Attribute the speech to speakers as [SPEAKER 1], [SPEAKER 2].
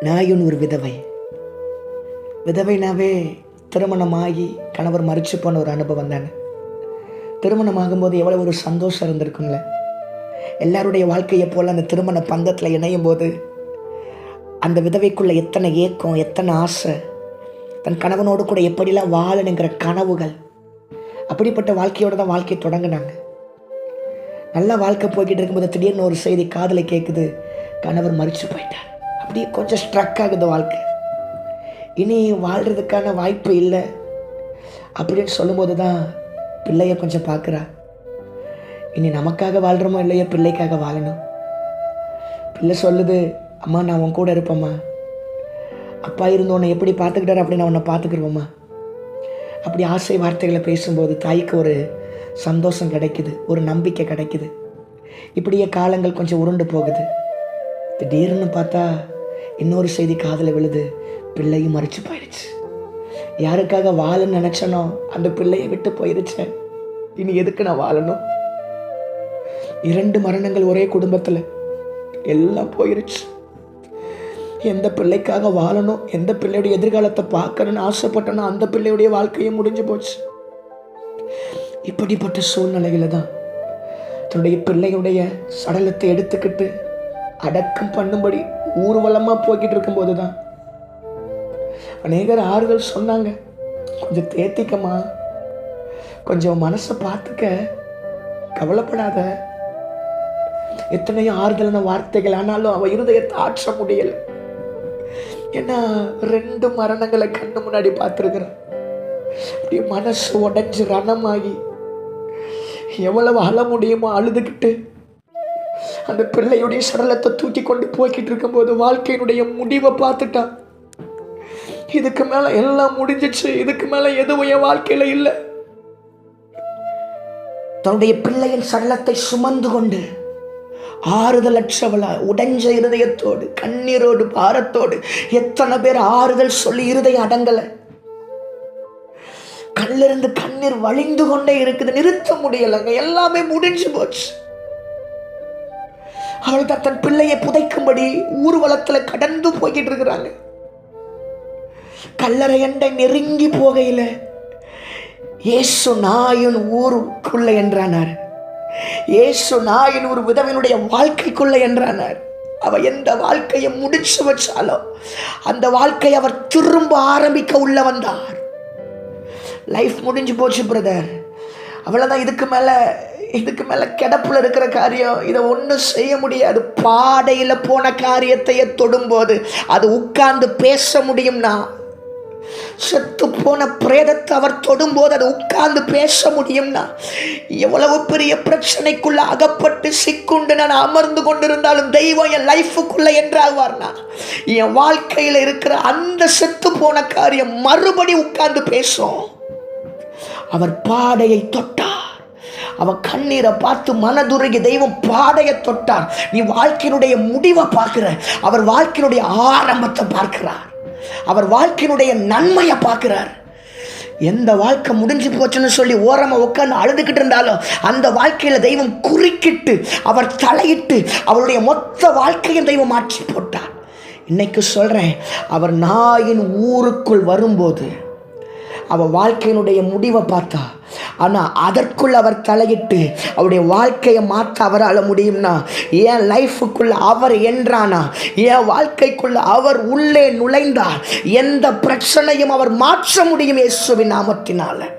[SPEAKER 1] நாயுன் ஒரு விதவை. விதவைனாவே திருமணமாகி கணவர் மறிச்சு போன ஒரு அனுபவம் தானே. திருமணம் ஆகும்போது எவ்வளோ ஒரு சந்தோஷம் இருந்திருக்கும்ல. எல்லாருடைய வாழ்க்கையை போல் அந்த திருமண பந்தத்தில் இணையும் போது அந்த விதவைக்குள்ளே எத்தனை ஏக்கம் எத்தனை ஆசை தன் கணவனோடு கூட எப்படிலாம் வாழணுங்கிற கனவுகள் அப்படிப்பட்ட வாழ்க்கையோட தான் வாழ்க்கையை தொடங்கினாங்க. நல்ல வாழ்க்கை போய்கிட்டு இருக்கும்போது திடீர்னு ஒரு செய்தி காதில் கேட்குது கணவர் மறிச்சு போயிட்டார். அப்படியே கொஞ்சம் ஸ்ட்ரக் ஆகுது வாழ்க்கை. இனி வாழ்கிறதுக்கான வாய்ப்பு இல்லை. அப்படின்னு சொல்லும்போது தான் பிள்ளைய கொஞ்சம் பார்க்குறா. இனி நமக்காக வாழ்கிறோமோ இல்லையோ? பிள்ளைக்காக வாழணும். பிள்ளை சொல்லுது அம்மா நான் உன் கூட இருப்பேம்மா. அப்பா இருந்து உன்னை எப்படி பார்த்துக்கிட்டாரு அப்படி நான் உன்னை பார்த்துக்கிடுவோம்மா அப்படி ஆசை வார்த்தைகளை பேசும்போது தாய்க்கு ஒரு சந்தோஷம் கிடைக்குது ஒரு நம்பிக்கை கிடைக்குது. இப்படியே காலங்கள் கொஞ்சம் உருண்டு போகுது. திடீர்னு பார்த்தா இன்னொரு செய்தி காதில் விழுது. பிள்ளையும் மறிச்சு போயிடுச்சு. யாருக்காக வாழன்னு நினச்சனோ அந்த பிள்ளையை விட்டு போயிருச்சேன் இனி எதுக்கு நான் வாழணும்? இரண்டு மரணங்கள் ஒரே குடும்பத்தில். எல்லாம் போயிருச்சு. எந்த பிள்ளைக்காக வாழணும்? எந்த பிள்ளையுடைய எதிர்காலத்தை பார்க்கணும்னு ஆசைப்பட்டனோ அந்த பிள்ளையுடைய வாழ்க்கையும் முடிஞ்சு போச்சு. இப்படிப்பட்ட சூழ்நிலையில தான் தன்னுடைய பிள்ளையுடைய சடலத்தை எடுத்துக்கிட்டு அடக்கம் பண்ணும்படி ஊர்வலமாக போய்கிட்டு இருக்கும்போது தான் அநேகர் ஆறுதல் சொன்னாங்க கொஞ்சம் தேத்திக்கம்மா. கொஞ்சம் மனசை பார்த்துக்க. கவலைப்படாத. எத்தனையோ ஆறுதலான வார்த்தைகள் ஆனாலும் அவ இருதயத்தை ஆற்ற முடியல. ஏன்னா ரெண்டு மரணங்களை கண்ணு முன்னாடி பார்த்துருக்குறேன் அப்படியே மனசு உடைஞ்சு ரணமாகி எவ்வளவு அழ முடியுமோ அழுதுகிட்டு அந்த பிள்ளையுடைய சடலத்தை தூக்கி கொண்டு போய்கிட்டு இருக்கும்போது வாழ்க்கையினுடைய முடிவை பார்த்துட்டான். இதுக்கு மேலே எல்லாம் முடிஞ்சிச்சு இதுக்கு மேலே எதுவும் என் வாழ்க்கையில் இல்லை. தன்னுடைய பிள்ளையின் சடலத்தை சுமந்து கொண்டு ஆறுதல் அற்றவளா உடைஞ்ச இருதயத்தோடு கண்ணீரோடு பாரத்தோடு எத்தனை பேர் ஆறுதல் சொல்லி இருதயம் அடங்கலை. கண்ணிலிருந்து கண்ணீர் வழிந்து கொண்டே இருக்குது. நிறுத்த முடியலைங்க. எல்லாமே முடிஞ்சு போச்சு. அவள் தான் தன் பிள்ளையை புதைக்கும்படி ஊர்வலத்தில் கடந்து போய்கிட்டு இருக்கிறாங்க. கல்லறை எண்டை நெருங்கி போகையில் இயேசு நாயன் ஊருக்குள்ள என்றானார். இயேசு நாயன் ஒரு விதவினுடைய வாழ்க்கைக்குள்ள என்றானார். அவ எந்த வாழ்க்கையை முடிச்சு வச்சாலோ அந்த வாழ்க்கையை அவர் திரும்ப ஆரம்பிக்க உள்ள வந்தார். லைஃப் முடிஞ்சு போச்சு பிரதர். அவ்வளோதான் இதுக்கு மேலே இதுக்கு மேலே கிடப்பில் இருக்கிற காரியம் இதை ஒன்றும் செய்ய முடியாது. பாடையில் போன காரியத்தையே தொடும்போது அது உட்கார்ந்து பேச முடியும்னா செத்து போன பிரேதத்தை அவர் தொடும்போது அது உட்கார்ந்து பேச முடியும்னா எவ்வளவு பெரிய பிரச்சனைக்குள்ள அகப்பட்டு சிக்குண்டு நான் அமர்ந்து கொண்டிருந்தாலும் தெய்வம் என் லைஃபுக்குள்ள என்றாகுவார்னா என் வாழ்க்கையில் இருக்கிற அந்த செத்து போன காரியம் மறுபடி உட்கார்ந்து பேசும். அவர் பாடையை தொட்டார். அவன் கண்ணீரை பார்த்து மனதுருகி தெய்வம் பாடையை தொட்டார் நீ வாழ்க்கையினுடைய முடிவை பார்க்கிற. அவர் வாழ்க்கையினுடைய ஆரம்பத்தை பார்க்கிறார். அவர் வாழ்க்கையினுடைய நன்மையை பார்க்கிறார். எந்த வாழ்க்கை முடிஞ்சு போச்சுன்னு சொல்லி ஓரமாக உட்காந்து அழுதுகிட்டு இருந்தாலும் அந்த வாழ்க்கையில் தெய்வம் குறுக்கிட்டு அவர் தலையிட்டு அவருடைய மொத்த வாழ்க்கையும் தெய்வம் மாற்றி போட்டார். இன்னைக்கு சொல்கிறேன் அவர் நாயின் ஊருக்குள் வரும்போது அவள் வாழ்க்கையினுடைய முடிவை பார்த்தா. ஆனால் அதற்குள் அவர் தலையிட்டு அவருடைய வாழ்க்கையை மாற்ற அவரால் முடியும்னா என் லைஃபுக்குள்ள அவர் என்றானா என் வாழ்க்கைக்குள்ள அவர் உள்ளே நுழைந்தார் எந்த பிரச்சனையும் அவர் மாற்ற முடியும் இயேசுவின் நாமத்தினால்.